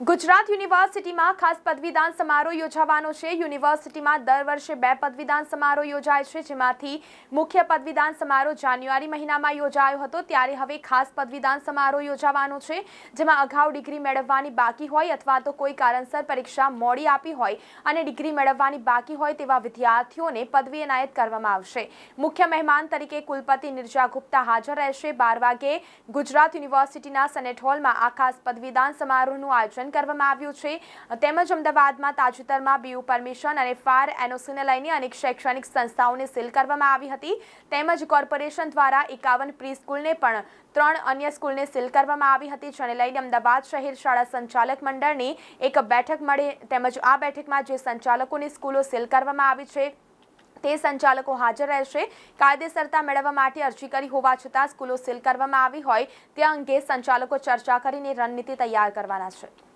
ગુજરાત યુનિવર્સિટીમાં ખાસ પદવીદાન સમારોહ યોજાવાનો છે. યુનિવર્સિટીમાં દર વર્ષે બે પદવીદાન સમારોહ યોજાય છે, જેમાંથી મુખ્ય પદવીદાન સમારોહ જાન્યુઆરી મહિનામાં યોજાયો હતો. ત્યારે હવે ખાસ પદવીદાન સમારોહ યોજાવાનો છે, જેમાં અગાઉ ડિગ્રી મેળવવાની બાકી હોય અથવા તો કોઈ કારણસર પરીક્ષા મોડી આપી હોય અને ડિગ્રી મેળવવાની બાકી હોય તેવા વિદ્યાર્થીઓને પદવી એનાયત કરવામાં આવશે. મુખ્ય મહેમાન તરીકે કુલપતિ નિર્જા ગુપ્તા હાજર રહેશે. બાર વાગે ગુજરાત યુનિવર્સિટીના સેનેટ હોલમાં આ ખાસ પદવીદાન સમારોહનું આયોજન કરવામાં આવ્યું છે. તેમજ અમદાવાદમાં તાજેતરમાં બીયુ પરમિશન અને ફાયર એનઓસીને લઈને અનેક શૈક્ષણિક સંસ્થાઓને સીલ કરવામાં આવી હતી. તેમજ કોર્પોરેશન દ્વારા એકાવન પ્રી સ્કૂલને પણ ત્રણ અન્ય સ્કૂલને સીલ કરવામાં આવી હતી, જેને લઈને અમદાવાદ શહેર શાળા સંચાલક મંડળની એક બેઠક મળી, તેમજ આ બેઠકમાં જે સંચાલકોની સ્કૂલો સીલ કરવામાં આવી છે, તે સંચાલકો હાજર રહેશે. કાયદેસરતા મેળવવા માટે અરજી કરી હોવા છતાં સ્કૂલો સીલ કરવામાં આવી હોય, તે અંગે સંચાલકો ચર્ચા કરીને રણનીતિ તૈયાર કરવાના છે.